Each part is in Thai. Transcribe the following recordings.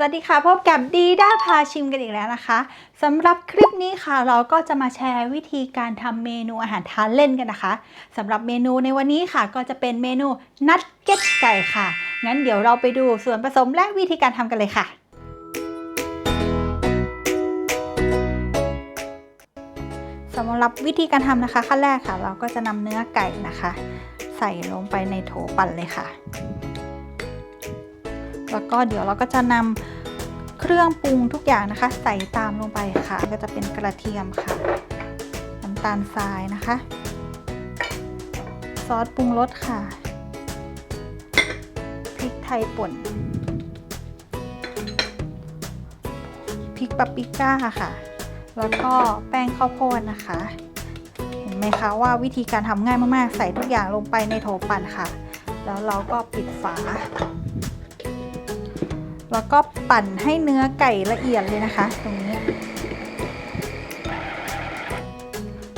สวัสดีค่ะ พบกับดีด้าพาชิมกันอีกแล้วนะคะสำหรับคลิปนี้ค่ะ เราก็จะมาแชร์วิธีการทำเมนูอาหารทานเล่นกันนะคะสำหรับเมนูในวันนี้ค่ะ ก็จะเป็นเมนูนัดเก็ตไก่ค่ะ งั้นเดี๋ยวเราไปดูส่วนผสมและวิธีการทำกันเลยค่ะ สำหรับวิธีการทำนะคะขั้นแรกค่ะ เราก็จะนำเนื้อไก่นะคะ ใส่ลงไปในโถปั่นเลยค่ะ แล้วก็เดี๋ยวเราก็จะนำเครื่องปรุงทุกอย่างนะคะ ใส่ตามลงไปค่ะ ก็จะเป็นกระเทียมค่ะ น้ำตาลทรายนะคะ ซอสปรุงรสค่ะ พริกไทยป่น พริกปาปริก้าค่ะ แล้วก็แป้งข้าวโพดนะคะเห็นไหมคะว่าวิธีการทำง่ายมากๆ ใส่ทุกอย่างลงไปในโถปั่นค่ะ แล้วเราก็ปิดฝา แล้วก็ปั่นให้เนื้อไก่ละเอียดเลยนะคะ ตรงนี้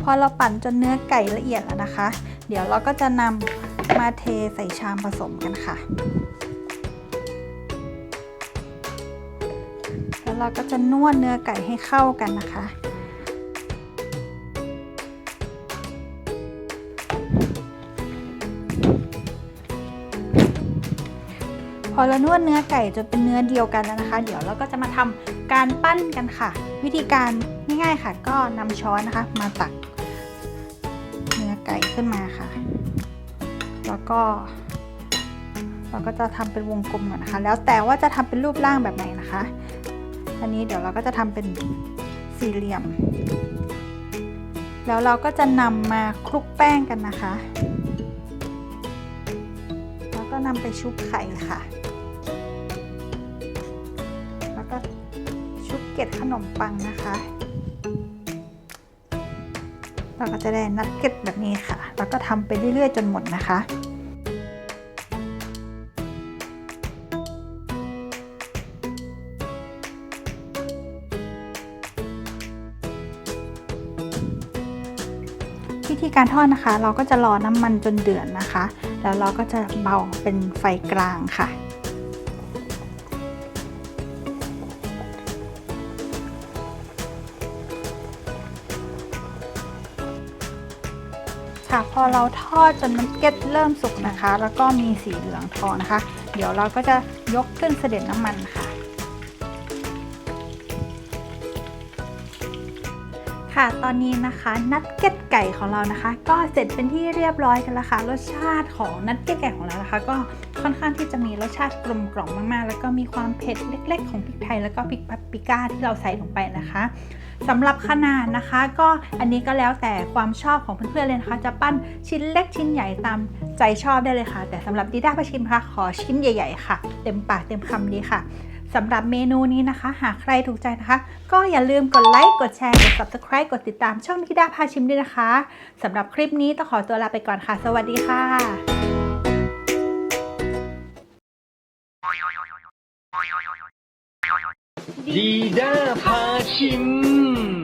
พอเราปั่นจนเนื้อไก่ละเอียดแล้วนะคะ เดี๋ยวเราก็จะนำมาเทใส่ชามผสมกันค่ะ แล้วเราก็จะนวดเนื้อไก่ให้เข้ากันนะคะ อเรานวดเนื้อไก่จนเป็นเนื้อเดียวกันแล้วนะคะ เดี๋ยวเราก็จะมาทำการปั้นกันค่ะ วิธีการง่ายๆค่ะ ก็นำช้อนนะคะ มาตัก เนื้อไก่ขึ้นมาค่ะ แล้วก็ เราก็จะทำเป็นวงกลมก่อนนะคะ แล้วแต่ว่าจะทำเป็นรูปร่างแบบไหนนะคะ อันนี้เดี๋ยวเราก็จะทำเป็นสี่เหลี่ยม แล้วเราก็จะนำมาคลุกแป้งกันนะคะแล้วก็นำไปชุบไข่ค่ะ ล็ดขนมปังนะคะ เราก็จะได้นัดเก็ตแบบนี้ค่ะ แล้วก็ทำไปเรื่อยๆจนหมดนะคะวิธีการทอดนะคะ เราก็จะรอน้ำมันจนเดือดนะคะ แล้วเราก็จะเบาเป็นไฟกลางค่ะ ค่ะพอเราทอดจนน้ำเก็ตเริ่มสุกนะคะ แล้วก็มีสีเหลืองทองนะคะ เดี๋ยวเราก็จะยกขึ้นเสด็จน้ำมันค่ะ ค่ะตอนนี้นะคะนัดเก็ตไก่ของเรานะคะ ก็เสร็จเป็นที่เรียบร้อยกันแล้วค่ะ รสชาติของนัดเก็ตไก่ของเรานะคะ ก็ ค่อนข้างที่จะมีรสชาติกลมกล่อมมากๆ แล้วก็มีความเผ็ดเล็ก ๆ ของพริกไทย แล้วก็พริกปาปริก้าที่เราใส่ลงไปนะคะสำหรับขนาดนะคะ ก็อันนี้ก็แล้วแต่ความชอบของเพื่อนๆเลยนะคะ จะปั้นชิ้นเล็กชิ้นใหญ่ตามใจชอบได้เลยค่ะ แต่สำหรับดิด้าพาชิมคะขอชิ้นใหญ่ ๆ ค่ะ เต็มปากเต็มคำดีค่ะสำหรับเมนูนี้นะคะ หากใครถูกใจนะคะ ก็อย่าลืมกดไลค์กดแชร์กด subscribe กดติดตามช่องพิดาพาชิมด้วยนะคะสำหรับคลิปนี้ต้องขอตัวลาไปก่อนค่ะ สวัสดีค่ะ 你的发型